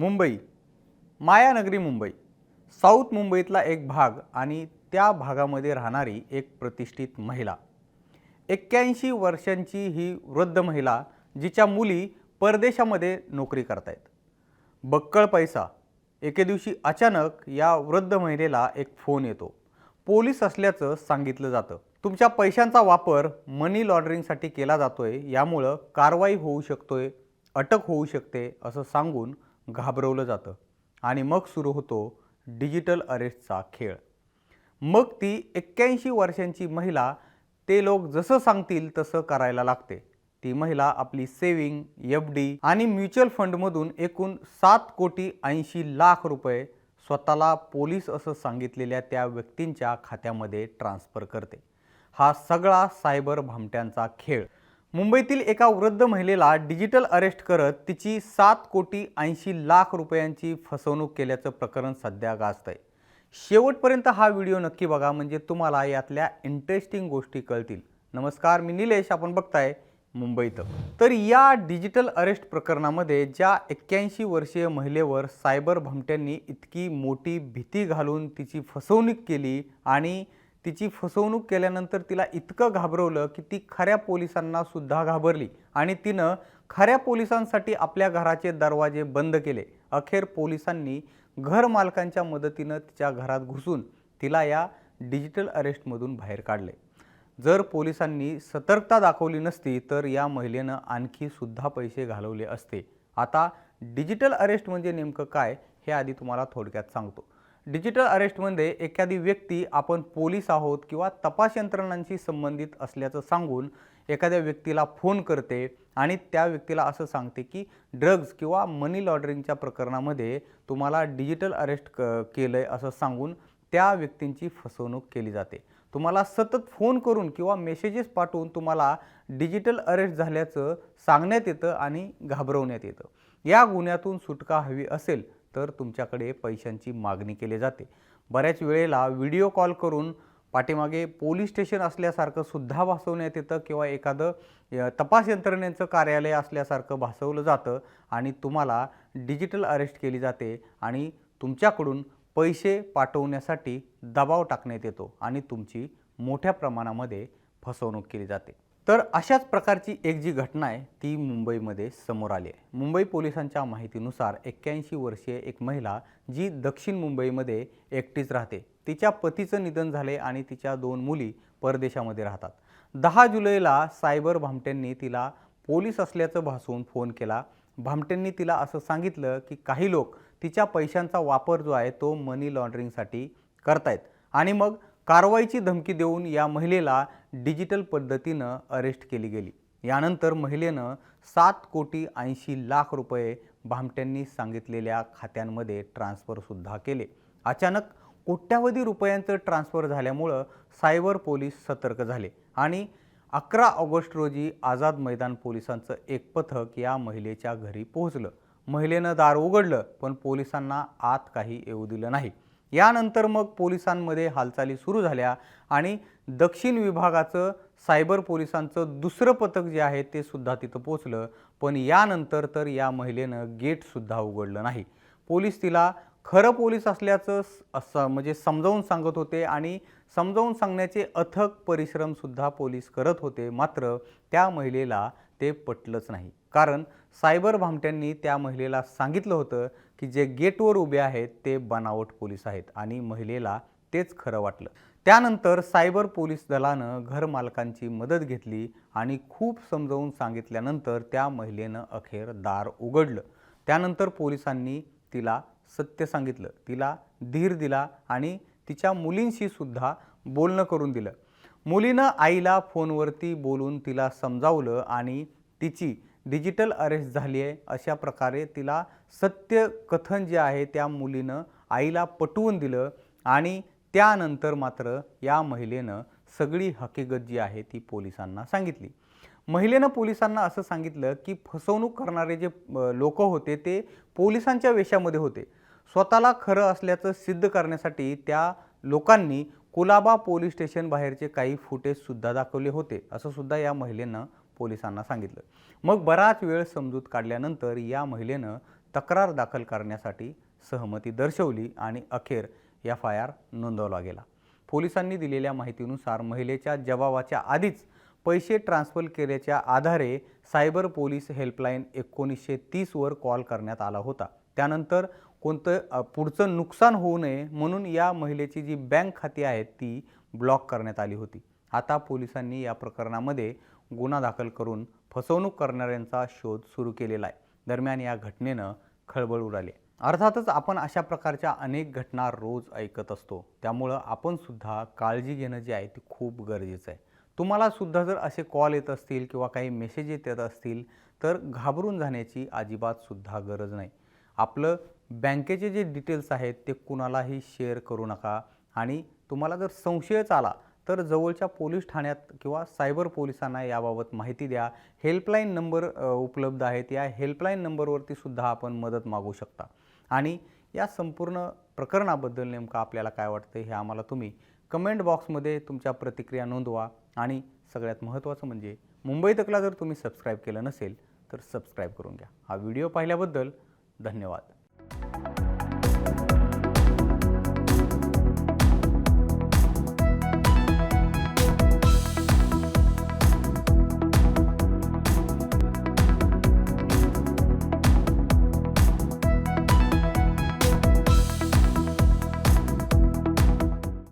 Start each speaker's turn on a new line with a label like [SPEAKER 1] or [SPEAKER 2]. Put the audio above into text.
[SPEAKER 1] Mumbai मायानगरी Mumbai south मुंबईतला एक भाग आणि त्या भागामध्ये राहणारी एक प्रतिष्ठित महिला. एक्क्याऐंशी वर्षांची ही वृद्ध महिला जिच्या मुली परदेशामध्ये नोकरी करतायत. बक्कळ पैसा एके दिवशी अचानक या वृद्ध महिलेला एक फोन येतो. पोलीस असल्याचं सांगितलं जातं. तुमच्या पैशांचा वापर मनी लॉन्ड्रिंगसाठी केला जातोय यामुळं कारवाई होऊ शकतोय अटक होऊ शकते असं सांगून घाबरवलं जातं. आणि मग सुरू होतो डिजिटल अरेस्टचा खेळ. मग ती एक्क्याऐंशी वर्षांची महिला ते लोक जसं सांगतील तसं करायला लागते. ती महिला आपली सेविंग एफ डी आणि म्युच्युअल फंडमधून एकूण सात कोटी ऐंशी लाख रुपये स्वतःला पोलीस असं सांगितलेल्या त्या व्यक्तींच्या खात्यामध्ये ट्रान्स्फर करते. हा सगळा सायबर भामट्यांचा खेळ. मुंबईतील एका वृद्ध महिलेला डिजिटल अरेस्ट करत तिची सात कोटी ऐंशी लाख रुपयांची फसवणूक केल्याचं प्रकरण सध्या गाजतंय. शेवटपर्यंत हा व्हिडिओ नक्की बघा म्हणजे तुम्हाला यातल्या इंटरेस्टिंग गोष्टी कळतील. नमस्कार मी निलेश आपण बघताय मुंबईत तर या डिजिटल अरेस्ट प्रकरणामध्ये ज्या एक्क्याऐंशी वर्षीय महिलेवर सायबर भमट्यांनी इतकी मोठी भीती घालून तिची फसवणूक केली आणि तिची फसवणूक केल्यानंतर तिला इतकं घाबरवलं की ती खऱ्या पोलिसांना सुद्धा घाबरली आणि तिनं खऱ्या पोलिसांसाठी आपल्या घराचे दरवाजे बंद केले. अखेर पोलिसांनी घर मालकांच्या मदतीनं तिच्या घरात घुसून तिला या डिजिटल अरेस्टमधून बाहेर काढले. जर पोलिसांनी सतर्कता दाखवली नसती तर या महिलेनं आणखी सुद्धा पैसे घालवले असते. आता डिजिटल अरेस्ट म्हणजे नेमकं काय हे आधी तुम्हाला थोडक्यात सांगतो. डिजिटल अरेस्टमध्ये एखादी व्यक्ती आपण पोलीस आहोत किंवा तपास यंत्रणांशी संबंधित असल्याचं सांगून एखाद्या व्यक्तीला फोन करते आणि त्या व्यक्तीला असं सांगते की ड्रग्ज किंवा मनी लॉन्ड्रिंगच्या प्रकरणामध्ये तुम्हाला डिजिटल अरेस्ट क केलं आहे असं सांगून त्या व्यक्तींची फसवणूक केली जाते. तुम्हाला सतत फोन करून किंवा मेसेजेस पाठवून तुम्हाला डिजिटल अरेस्ट झाल्याचं सांगण्यात येतं आणि घाबरवण्यात येतं. या गुन्ह्यातून सुटका हवी असेल तर तुमच्याकडे पैशांची मागणी केली जाते. बऱ्याच वेळेला व्हिडिओ कॉल करून पाठीमागे पोलीस स्टेशन असल्यासारखं सुद्धा भासवण्यात येतं किंवा एखादं तपास यंत्रणेचं कार्यालय असल्यासारखं भासवलं जातं आणि तुम्हाला डिजिटल अरेस्ट केली जाते आणि तुमच्याकडून पैसे पाठवण्यासाठी दबाव टाकण्यात येतो आणि तुमची मोठ्या प्रमाणामध्ये फसवणूक केली जाते. तर अशाच प्रकारची एक जी घटना आहे ती मुंबईमध्ये समोर आली आहे. मुंबई पोलिसांच्या माहितीनुसार एक्क्याऐंशी वर्षीय एक महिला जी दक्षिण मुंबईमध्ये एकटीच राहते. तिच्या पतीचं निधन झाले आणि तिच्या दोन मुली परदेशामध्ये राहतात. दहा जुलैला सायबर भामट्यांनी तिला पोलीस असल्याचं भासवून फोन केला. भामट्यांनी तिला असं सांगितलं की काही लोक तिच्या पैशांचा वापर जो आहे तो मनी लॉन्ड्रिंगसाठी करतायत. आणि मग कारवाईची धमकी देऊन या महिलेला डिजिटल पद्धतीनं अरेस्ट केली गेली. यानंतर महिलेनं सात कोटी ऐंशी लाख रुपये भामट्यांनी सांगितलेल्या खात्यांमध्ये ट्रान्स्फरसुद्धा केले. अचानक कोट्यावधी रुपयांचं ट्रान्स्फर झाल्यामुळं सायबर पोलीस सतर्क झाले आणि अकरा ऑगस्ट रोजी आझाद मैदान पोलिसांचं एक पथक या महिलेच्या घरी पोहोचलं. महिलेनं दार उघडलं पण पोलिसांना आत काही येऊ दिलं नाही. यानंतर मग पोलिसांमध्ये हालचाली सुरू झाल्या आणि दक्षिण विभागाचं सायबर पोलिसांचं दुसरं पथक जे आहे ते सुद्धा तिथं पोचलं. पण यानंतर तर या महिलेनं गेटसुद्धा उघडलं नाही. पोलीस तिला खरं पोलीस असल्याचं स- असं म्हणजे समजावून सांगत होते आणि समजावून सांगण्याचे अथक परिश्रमसुद्धा पोलीस करत होते. मात्र त्या महिलेला ते पटलंच नाही. कारण सायबर भामट्यांनी त्या महिलेला सांगितलं होतं की जे गेटवर उभे आहेत ते बनावट पोलीस आहेत आणि महिलेला तेच खरं वाटलं. त्यानंतर सायबर पोलीस दलानं घरमालकांची मदत घेतली आणि खूप समजावून सांगितल्यानंतर त्या महिलेनं अखेर दार उघडलं. त्यानंतर पोलिसांनी तिला सत्य सांगितलं तिला धीर दिला आणि तिच्या मुलींशी सुद्धा बोलणं करून दिलं. मुलीनं आईला फोनवरती बोलून तिला समजावलं आणि तिची डिजिटल अरेस्ट झाली आहे. अशा प्रकारे तिला सत्य कथन जे आहे त्या मुलीनं आईला पटवून दिलं आणि त्यानंतर मात्र या महिलेनं सगळी हकीकत जी आहे ती पोलिसांना सांगितली. महिलेनं पोलिसांना असं सांगितलं की फसवणूक करणारे जे लोक होते ते पोलिसांच्या वेशामध्ये होते. स्वतःला खरं असल्याचं सिद्ध करण्यासाठी त्या लोकांनी कुलाबा पोलीस स्टेशन बाहेरचे काही फुटेजसुद्धा दाखवले होते. असं सुद्धा या महिलेनं पोलिसांना सांगितलं. मग बराच वेळ समजूत काढल्यानंतर या महिलेनं तक्रार दाखल करण्यासाठी सहमती दर्शवली आणि अखेर एफ आय आर नोंदवला गेला. पोलिसांनी दिलेल्या माहितीनुसार महिलेच्या जबाबाच्या आधीच पैसे ट्रान्सफर केल्याच्या आधारे सायबर पोलीस हेल्पलाईन एकोणीसशे तीसवर कॉल करण्यात आला होता. त्यानंतर कोणतं पुढचं नुकसान होऊ नये म्हणून या महिलेची जी बँक खाती आहेत ती ब्लॉक करण्यात आली होती. आता पोलिसांनी या प्रकरणामध्ये गुन्हा दाखल करून फसवणूक करणाऱ्यांचा शोध सुरू केलेला आहे. दरम्यान या घटनेनं खळबळ उडाली अर्थातच आपण अशा प्रकारच्या अनेक घटना रोज ऐकत असतो. त्यामुळं आपण सुद्धा काळजी घेणं जे आहे ते खूप गरजेचं आहे. तुम्हाला सुद्धा जर असे कॉल येत असतील किंवा काही मेसेज येत असतील तर घाबरून जाण्याची अजिबात सुद्धा गरज नाही. आपलं बँकेचे जे डिटेल्स आहेत ते कुणालाही शेअर करू नका. आणि तुम्हाला जर संशयच आला तर जवळच्या पोलीस ठाण्यात किंवा सायबर पोलिसांना याबाबत माहिती द्या. हेल्पलाईन नंबर उपलब्ध आहेत. या हेल्पलाईन नंबरवरती सुद्धा आपण मदत मागू शकता. आणि या संपूर्ण प्रकरणाबद्दल नेमकं आपल्याला काय वाटतं हे आम्हाला तुम्ही कमेंट बॉक्समध्ये तुमच्या प्रतिक्रिया नोंदवा. आणि सगळ्यात महत्त्वाचं म्हणजे मुंबई तकला जर तुम्ही सबस्क्राईब केलं नसेल तर सबस्क्राईब करून घ्या. हा व्हिडिओ पाहिल्याबद्दल धन्यवाद.